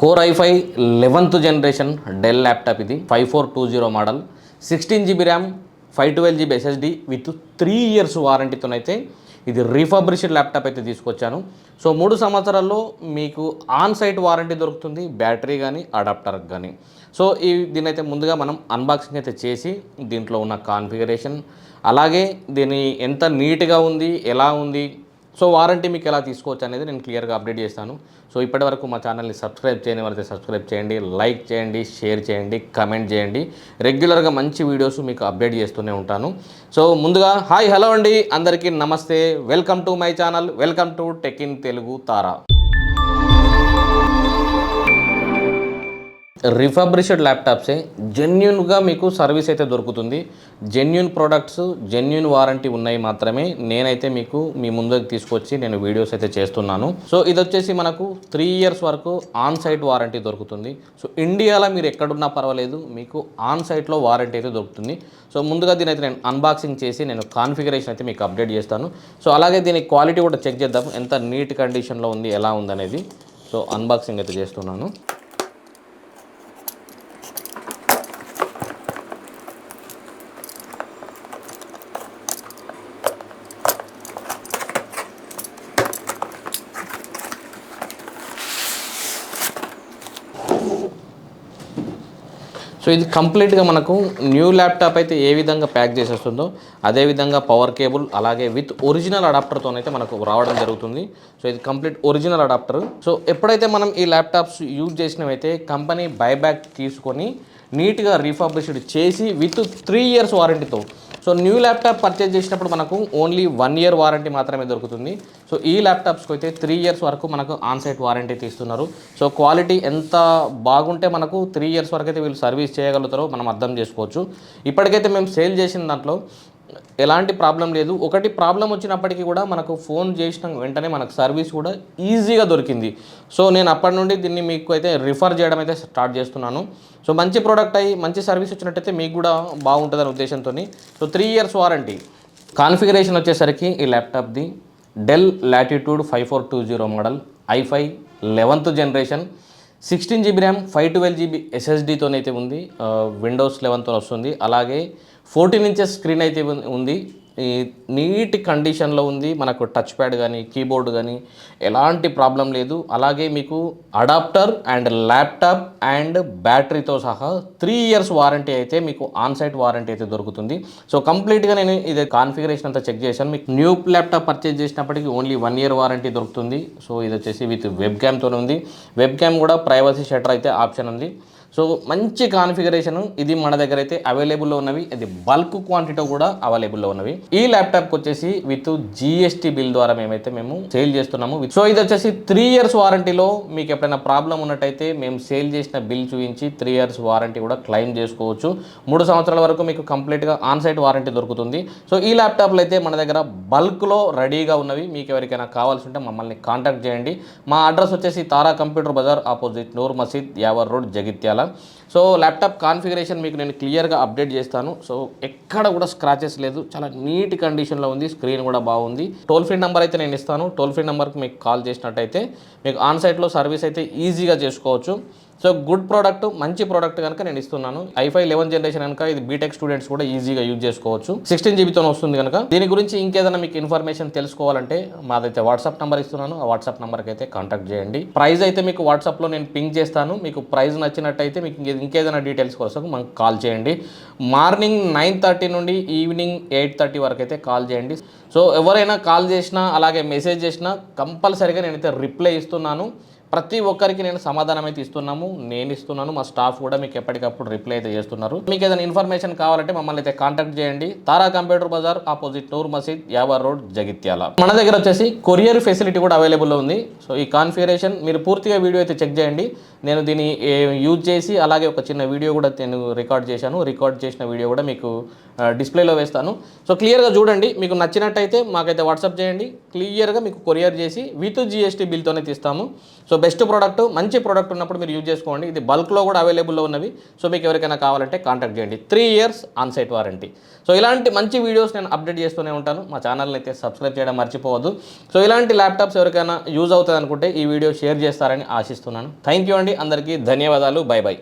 Core i five eleventh generation Dell laptop ఇది. Five four two zero model sixteen GB RAM five twelve GB SSD with three years వారంటీతోనైతే ఇది refurbished laptop అయితే తీసుకొచ్చాను. So మూడు సంవత్సరాల్లో మీకు on site warranty దొరుకుతుంది battery కానీ adapter కానీ సో ఈ దీని అయితే ముందుగా మనం అన్బాక్సింగ్ అయితే చేసి దీంట్లో ఉన్న కాన్ఫిగరేషన్ అలాగే దీని ఎంత నీట్గా ఉంది ఎలా ఉంది సో వారంటీ మీకు ఎలా తీసుకోవచ్చు అనేది నేను క్లియర్గా అప్డేట్ చేస్తాను. సో ఇప్పటివరకు మా ఛానల్ని సబ్స్క్రైబ్ చేయని వారైతే సబ్స్క్రైబ్ చేయండి లైక్ చేయండి షేర్ చేయండి కమెంట్ చేయండి. రెగ్యులర్గా మంచి వీడియోస్ మీకు అప్డేట్ చేస్తూనే ఉంటాను. సో ముందుగా హాయ్ హలో అండి. అందరికీ నమస్తే. Welcome to my channel. Welcome to tech in Telugu Tara. Refurbished ల్యాప్టాప్సే జెన్యున్గా మీకు సర్వీస్ అయితే దొరుకుతుంది. జెన్యున్ ప్రోడక్ట్స్ జెన్యున్ వారంటీ ఉన్నాయి మాత్రమే. నేనైతే మీకు మీ ముందుకు తీసుకొచ్చి నేను వీడియోస్ అయితే చేస్తున్నాను. సో ఇది వచ్చేసి మనకు త్రీ ఇయర్స్ వరకు ఆన్ సైట్ వారంటీ దొరుకుతుంది. సో ఇండియాలో మీరు ఎక్కడున్నా పర్వాలేదు మీకు ఆన్ సైట్లో వారంటీ అయితే దొరుకుతుంది. సో ముందుగా దీని అయితే నేను అన్బాక్సింగ్ చేసి నేను కాన్ఫిగరేషన్ అయితే మీకు అప్డేట్ చేస్తాను. సో అలాగే దీని క్వాలిటీ కూడా చెక్ చేద్దాం. ఎంత నీట్ కండిషన్లో ఉంది ఎలా ఉందనేది. సో అన్బాక్సింగ్ అయితే చేస్తున్నాను. సో ఇది కంప్లీట్గా మనకు న్యూ ల్యాప్టాప్ అయితే ఏ విధంగా ప్యాక్ చేసేస్తుందో అదే విధంగా పవర్ కేబుల్ అలాగే విత్ ఒరిజినల్ అడాప్టర్తో అయితే మనకు రావడం జరుగుతుంది. సో ఇది కంప్లీట్ ఒరిజినల్ అడాప్టర్. సో ఎప్పుడైతే మనం ఈ ల్యాప్టాప్స్ యూజ్ చేసినవైతే కంపెనీ బైబ్యాక్ తీసుకొని నీట్గా రీఫర్బిష్డ్ చేసి విత్ త్రీ ఇయర్స్ వారంటీతో సో న్యూ ల్యాప్టాప్ పర్చేజ్ చేసినప్పుడు మనకు ఓన్లీ వన్ ఇయర్ వారంటీ మాత్రమే దొరుకుతుంది. సో ఈ ల్యాప్టాప్స్కి అయితే త్రీ ఇయర్స్ వరకు మనకు ఆన్ సైట్ వారంటీ తీస్తున్నారు. సో క్వాలిటీ ఎంత బాగుంటే మనకు త్రీ ఇయర్స్ వరకు అయితే వీళ్ళు సర్వీస్ చేయగలుగుతారో మనం అర్థం చేసుకోవచ్చు. ఇప్పటికైతే మేము సేల్ చేసిన దాంట్లో ఎలాంటి ప్రాబ్లం లేదు. ఒకటి ప్రాబ్లం వచ్చినప్పటికీ కూడా మనకు ఫోన్ చేసిన వెంటనే మనకు సర్వీస్ కూడా ఈజీగా దొరికింది. సో నేను అప్పటి నుండి దీన్ని మీకు అయితే రిఫర్ చేయడం అయితే స్టార్ట్ చేస్తున్నాను. సో మంచి ప్రోడక్ట్ అయ్యి మంచి సర్వీస్ వచ్చినట్టయితే మీకు కూడా బాగుంటుందనే ఉద్దేశంతో so three years warranty configuration వచ్చేసరికి ఈ ల్యాప్టాప్ది Dell Latitude five four two zero model i five eleventh generation sixteen GB RAM five twelve GB ఎస్ఎస్డితోనైతే ఉంది. విండోస్ లెవెన్తో వస్తుంది. అలాగే ఫోర్టీన్ ఇంచెస్ స్క్రీన్ అయితే ఉంది. ఈ నీట్ కండిషన్లో ఉంది మనకు టచ్ ప్యాడ్ కానీ కీబోర్డ్ కానీ ఎలాంటి ప్రాబ్లం లేదు. అలాగే మీకు అడాప్టర్ అండ్ ల్యాప్టాప్ అండ్ బ్యాటరీతో సహా త్రీ ఇయర్స్ వారంటీ అయితే మీకు ఆన్ సైట్ వారంటీ అయితే దొరుకుతుంది. సో కంప్లీట్గా నేను ఇది కాన్ఫిగరేషన్ అంతా చెక్ చేశాను. మీకు న్యూ ల్యాప్టాప్ పర్చేజ్ చేసినప్పటికీ ఓన్లీ వన్ ఇయర్ వారంటీ దొరుకుతుంది. సో ఇది వచ్చేసి విత్ వెబ్ క్యామ్తో ఉంది. వెబ్ క్యామ్ కూడా ప్రైవసీ షటర్ అయితే ఆప్షన్ ఉంది. సో మంచి కాన్ఫిగరేషన్ ఇది మన దగ్గర అయితే అవైలబుల్లో ఉన్నవి. ఇది బల్క్ క్వాంటిటీ కూడా అవైలబుల్లో ఉన్నవి. ఈ ల్యాప్టాప్ వచ్చేసి విత్ జిఎస్టీ బిల్ ద్వారా మేమైతే మేము సేల్ చేస్తున్నాము. సో ఇది వచ్చేసి త్రీ ఇయర్స్ వారంటీలో మీకు ఎప్పుడైనా ప్రాబ్లం ఉన్నట్టయితే మేము సేల్ చేసిన బిల్ చూపించి త్రీ ఇయర్స్ వారంటీ కూడా క్లెయిమ్ చేసుకోవచ్చు. మూడు సంవత్సరాల వరకు మీకు కంప్లీట్గా ఆన్ సైట్ వారంటీ దొరుకుతుంది. సో ఈ ల్యాప్టాప్లు అయితే మన దగ్గర బల్క్లో రెడీగా ఉన్నవి. మీకు ఎవరికైనా కావాల్సి ఉంటే మమ్మల్ని కాంటాక్ట్ చేయండి. మా అడ్రస్ వచ్చేసి Tara computer Bazar opposite Noor Masjid Yawar road Jagtial. So laptop configuration మీకు నేను క్లియర్గా అప్డేట్ చేస్తాను. సో ఎక్కడ కూడా స్క్రాచెస్ లేదు. చాలా నీట్ కండిషన్లో ఉంది. స్క్రీన్ కూడా బాగుంది. టోల్ ఫ్రీ నెంబర్ అయితే నేను ఇస్తాను. టోల్ ఫ్రీ నెంబర్కి మీకు కాల్ చేసినట్టయితే మీకు ఆన్ సైట్లో సర్వీస్ అయితే ఈజీగా చేసుకోవచ్చు. సో గుడ్ ప్రోడక్ట్ మంచి ప్రోడక్ట్ కనుక నేను ఇస్తున్నాను. ఐఫై లెవెన్ జనరేషన్ కనుక ఇది బీటెక్ స్టూడెంట్స్ కూడా ఈజీగా యూజ్ చేసుకోవచ్చు. సిక్స్టీన్ జీబీతో వస్తుంది కనుక. దీని గురించి ఇంకేదైనా మీకు ఇన్ఫర్మేషన్ తెలుసుకోవాలంటే మాదైతే వాట్సాప్ నెంబర్ ఇస్తున్నాను. ఆ వాట్సాప్ నెంబర్కి అయితే కాంటాక్ట్ చేయండి. ప్రైస్ అయితే మీకు వాట్సాప్లో నేను పింక్ చేస్తాను. మీకు ప్రైస్ నచ్చినట్టయితే మీకు ఇంకేదైనా డీటెయిల్స్ కోసం మాకు కాల్ చేయండి. మార్నింగ్ నైన్ థర్టీ నుండి ఈవినింగ్ ఎయిట్ థర్టీ వరకు అయితే కాల్ చేయండి. సో ఎవరైనా కాల్ చేసినా అలాగే మెసేజ్ చేసినా కంపల్సరీగా నేనైతే రిప్లై ఇస్తున్నాను. ప్రతి ఒక్కరికి నేను సమాధానం అయితే ఇస్తున్నాము నేను ఇస్తున్నాను మా స్టాఫ్ కూడా మీకు ఎప్పటికప్పుడు రిప్లై అయితే చేస్తున్నారు. మీకు ఏదైనా ఇన్ఫర్మేషన్ కావాలంటే మమ్మల్ని అయితే కాంటాక్ట్ చేయండి. Tara computer Bazar opposite Noor Masjid Yawar road Jagtial. మన దగ్గర వచ్చేసి కొరియర్ ఫెసిలిటీ కూడా అవైలబుల్లో ఉంది. సో ఈ కాన్ఫిగరేషన్ మీరు పూర్తిగా వీడియో అయితే చెక్ చేయండి. నేను దీన్ని యూజ్ చేసి అలాగే ఒక చిన్న వీడియో కూడా నేను రికార్డ్ చేశాను. రికార్డ్ చేసిన వీడియో కూడా మీకు డిస్ప్లేలో వేస్తాను. సో క్లియర్గా చూడండి. మీకు నచ్చినట్టయితే మాకైతే వాట్సాప్ చేయండి. క్లియర్గా మీకు కొరియర్ చేసి విత్ జిఎస్టీ బిల్తోనే తీస్తాము. సో బెస్ట్ ప్రోడక్ట్ మంచి ప్రోడక్ట్ ఉన్నప్పుడు మీరు యూజ్ చేసుకోండి. ఇది బల్క్లో కూడా అవైలబుల్లో ఉన్నవి. సో మీకు ఎవరికైనా కావాలంటే కాంటాక్ట్ చేయండి. Three years on site warranty so ఇలాంటి మంచి వీడియోస్ నేను అప్డేట్ చేస్తూనే ఉంటాను. మా ఛానల్ని అయితే సబ్స్క్రైబ్ చేయడం మర్చిపోవద్దు. సో ఇలాంటి ల్యాప్టాప్స్ ఎవరికైనా యూజ్ అవుతుంది అనుకుంటే ఈ వీడియో షేర్ చేస్తారని ఆశిస్తున్నాను. థ్యాంక్ యూ అండి. అందరికీ ధన్యవాదాలు. Bye bye.